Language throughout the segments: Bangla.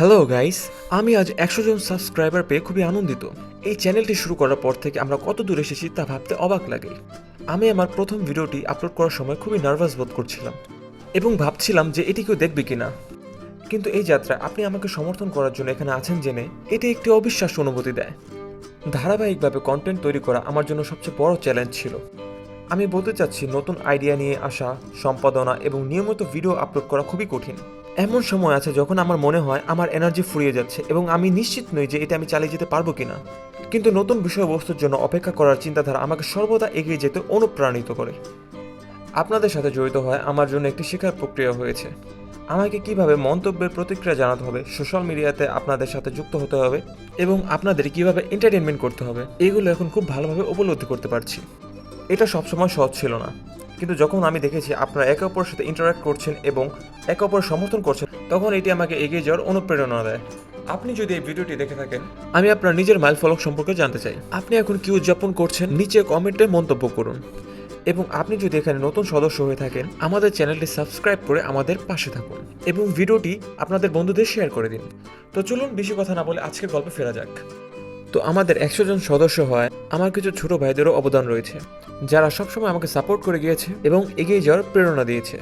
হ্যালো গাইস আমি আজ একশো জন সাবস্ক্রাইবার পেয়ে খুবই আনন্দিত। এই চ্যানেলটি শুরু করার পর থেকে আমরা কত দূর এসেছি তা ভাবতে অবাক লাগে। আমি আমার প্রথম ভিডিওটি আপলোড করার সময় খুবই নার্ভাস বোধ করছিলাম এবং ভাবছিলাম যে এটি কেউ দেখবে কিনা। কিন্তু এই যাত্রা আপনি আমাকে সমর্থন করার জন্য এখানে আছেন জেনে এটি একটি অবিশ্বাস্য অনুভূতি দেয়। ধারাবাহিকভাবে কন্টেন্ট তৈরি করা আমার জন্য সবচেয়ে বড় চ্যালেঞ্জ ছিল। আমি বলতে চাচ্ছি, নতুন আইডিয়া নিয়ে আসা, সম্পাদনা এবং নিয়মিত ভিডিও আপলোড করা খুবই কঠিন। এমন সময় আছে যখন আমার মনে হয় আমার এনার্জি ফুরিয়ে যাচ্ছে এবং আমি নিশ্চিত নই যে এটা আমি চালিয়ে যেতে পারব কিনা। কিন্তু নতুন বিষয়বস্তুর জন্য অপেক্ষা করার চিন্তাধারা আমাকে সর্বদা এগিয়ে যেতে অনুপ্রাণিত করে। আপনাদের সাথে জড়িত হয় আমার জন্য একটি শেখার প্রক্রিয়া হয়েছে। আমাকে কীভাবে মন্তব্যের প্রতিক্রিয়া জানাতে হবে সোশ্যাল মিডিয়াতে আপনাদের সাথে যুক্ত হতে হবে এবং আপনাদের কীভাবে এন্টারটেনমেন্ট করতে হবে, এগুলো এখন খুব ভালোভাবে উপলব্ধি করতে পারছি। এটা সবসময় সহজ ছিল না। কিন্তু যখন আমি দেখেছি আপনারা একে অপরের সাথে ইন্টারাক্ট করছেন এবং একে অপরের সমর্থন করছেন, তখন এটি আমাকে এগিয়ে যাওয়ার অনুপ্রেরণা দেয়। আপনি যদি এই ভিডিওটি দেখে থাকেন, আমি আপনার নিজের মাইল ফলক সম্পর্কে জানতে চাই। আপনি এখন কি উদযাপন করছেন? নিচে কমেন্টে মন্তব্য করুন। এবং আপনি যদি এখানে নতুন সদস্য হয়ে থাকেন, আমাদের চ্যানেলটি সাবস্ক্রাইব করে আমাদের পাশে থাকুন এবং ভিডিওটি আপনাদের বন্ধুদের শেয়ার করে দিন। তো চলুন, বেশি কথা না বলে আজকের গল্পে ফেরা যাক। তো আমাদের একশো জন সদস্য হয় আমার কিছু ছোট ভাইদেরও অবদান রয়েছে, যারা সবসময় আমাকে সাপোর্ট করে গিয়েছে এবং এগিয়ে যাওয়ার প্রেরণা দিয়েছে।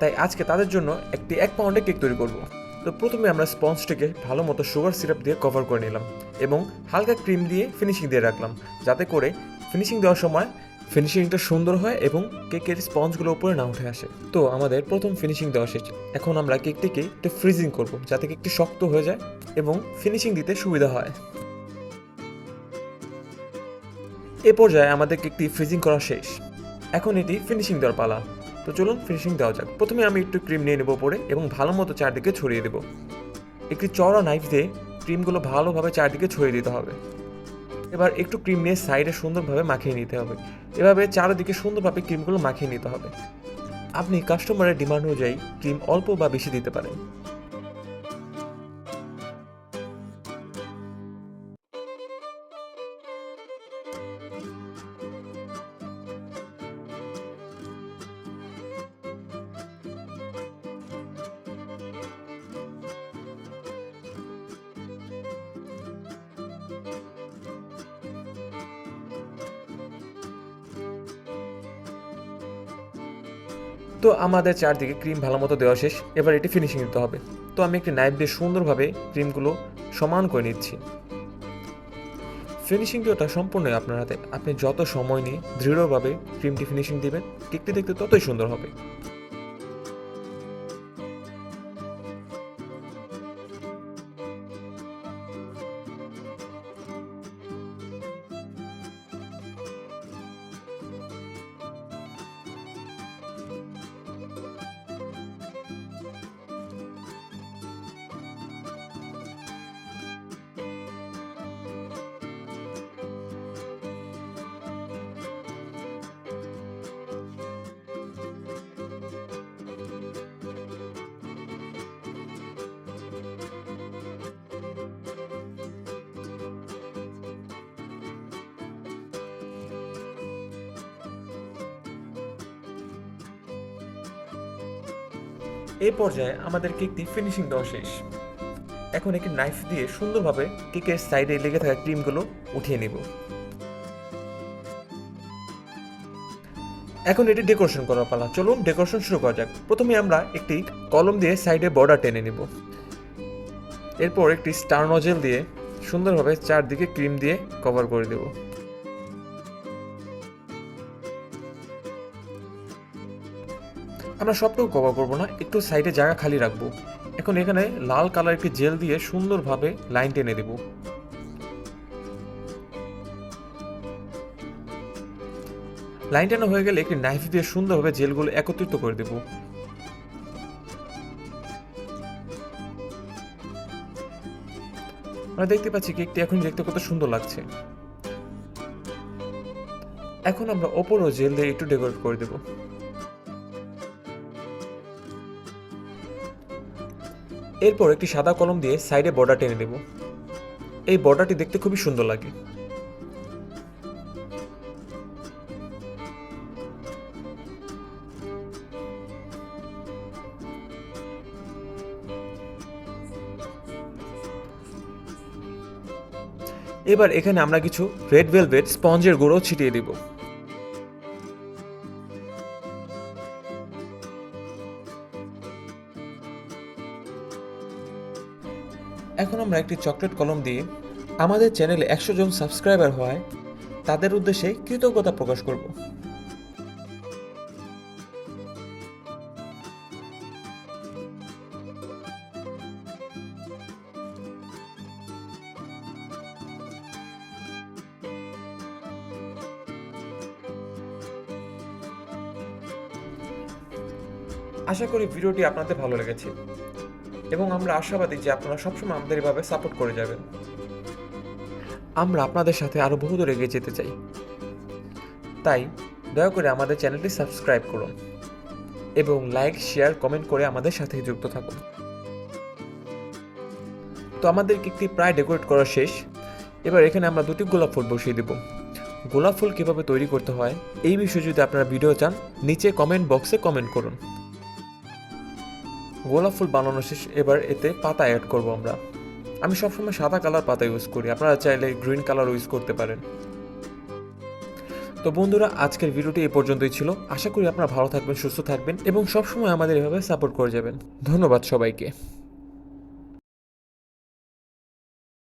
তাই আজকে তাদের জন্য একটি এক পাউন্ডের কেক তৈরি করব। তো প্রথমে আমরা স্পঞ্জটিকে ভালো মতো সুগার সিরাপ দিয়ে কভার করে নিলাম এবং হালকা ক্রিম দিয়ে ফিনিশিং দিয়ে রাখলাম, যাতে করে ফিনিশিং দেওয়ার সময় ফিনিশিংটা সুন্দর হয় এবং কেকের স্পঞ্জগুলো উপরে না উঠে আসে। তো আমাদের প্রথম ফিনিশিং দেওয়া শেষ। এখন আমরা কেকটিকে একটু ফ্রিজিং করব, যাতে কেকটি শক্ত হয়ে যায় এবং ফিনিশিং দিতে সুবিধা হয়। এ পর্যায়ে আমাদের কেকটি ফ্রিজিং করা শেষ। এখন এটি ফিনিশিং দেওয়ার পালা। তো চলুন ফিনিশিং দেওয়া যাক। প্রথমে আমি একটু ক্রিম নিয়ে নেব পরে এবং ভালো মতো চারদিকে ছড়িয়ে দেব। একটি চড়া নাইফ দিয়ে ক্রিমগুলো ভালোভাবে চারদিকে ছড়িয়ে দিতে হবে। এবার একটু ক্রিম নিয়ে সাইডে সুন্দরভাবে মাখিয়ে নিতে হবে। এভাবে চারিদিকে সুন্দরভাবে ক্রিমগুলো মাখিয়ে নিতে হবে। আপনি কাস্টমারের ডিমান্ড অনুযায়ী ক্রিম অল্প বা বেশি দিতে পারেন। তো আমাদের চারদিকে ক্রিম ভালো মতো দেওয়া শেষ। এবার এটি ফিনিশিং দিতে হবে। তো আমি একটি নাইফ দিয়ে সুন্দরভাবে ক্রিমগুলো সমান করে নিচ্ছি। ফিনিশিং দেওয়াটা সম্পূর্ণই আপনার হাতে। আপনি যত সময় নিয়ে দৃঢ়ভাবে ক্রিমটি ফিনিশিং দিবেন, কেকটি দেখতে ততই সুন্দর হবে। এই পর্যায়ে আমাদের কেকটি ফিনিশিং দেওয়া শেষ। এখন একটি নাইফ দিয়ে সুন্দরভাবে কেকের সাইডে লেগে থাকা ক্রিমগুলো উঠিয়ে নেব। এখন এটি ডেকোরেশন করার পালা। চলুন ডেকোরেশন শুরু করা যাক। প্রথমে আমরা একটি কলম দিয়ে সাইডে বর্ডার টেনে নেব। এরপর একটি স্টার নজেল দিয়ে সুন্দরভাবে চারদিকে ক্রিম দিয়ে কভার করে দেব। আমরা সবটুকু কভার করব না, একটু সাইডে জায়গা খালি রাখব। এখন এখানে লাল কালার একটি জেল দিয়ে সুন্দরভাবে লাইন টেনে দেব। লাইন টানা হয়ে গেলে একটি নাইফ দিয়ে সুন্দরভাবে জেলগুলো একত্রিত করে দেব। আমরা দেখতে পাচ্ছি কেকটি এখন দেখতে কত সুন্দর লাগছে। এখন আমরা ওপরও জেল দিয়ে একটু ডেকোরেট করে দেবো। এরপর একটি সাদা কলম দিয়ে সাইডে বর্ডার টেনে নেব। এই বর্ডারটি দেখতে খুবই সুন্দর লাগে। এবার এখানে আমরা কিছু রেড ভেলভেট স্পঞ্জের গুঁড়ো ছিটিয়ে দেবো। এখন আমরা একটি চকলেট কলম দিয়ে আমাদের চ্যানেলে একশো জন সাবস্ক্রাইবার হওয়ায় তাদের উদ্দেশ্যে কৃতজ্ঞতা প্রকাশ করব। আশা করি ভিডিওটি আপনাদের ভালো লেগেছে। এবং আমরা আশাবাদী যে আপনারা সবসময় আমাদের এভাবে সাপোর্ট করে যাবেন। আমরা আপনাদের সাথে আরও বহু দূর এগিয়ে যেতে চাই। তাই, দয়া করে আমাদের চ্যানেলটি সাবস্ক্রাইব করুন এবং লাইক শেয়ার কমেন্ট করে আমাদের সাথে যুক্ত থাকুন। তো আমাদের কেকটি প্রায় ডেকোরেট করা শেষ। এবার এখানে আমরা দুটি গোলাপ ফুল বসিয়ে দেব। গোলাপ ফুল কীভাবে তৈরি করতে হয়, এই বিষয়ে যদি আপনারা ভিডিও চান, নিচে কমেন্ট বক্সে কমেন্ট করুন। গোলাপ ফুল বানানো শেষ, এবার এতে পাতা অ্যাড করব আমরা। আমি সবসময় সাদা কালার পাতা ইউজ করি, আপনারা চাইলে গ্রিন কালার ইউজ করতে পারেন। তো বন্ধুরা, আজকের ভিডিওটি এ পর্যন্তই ছিল। আশা করি আপনারা ভালো থাকবেন, সুস্থ থাকবেন এবং সবসময় আমাদের এভাবে সাপোর্ট করে যাবেন। ধন্যবাদ সবাইকে।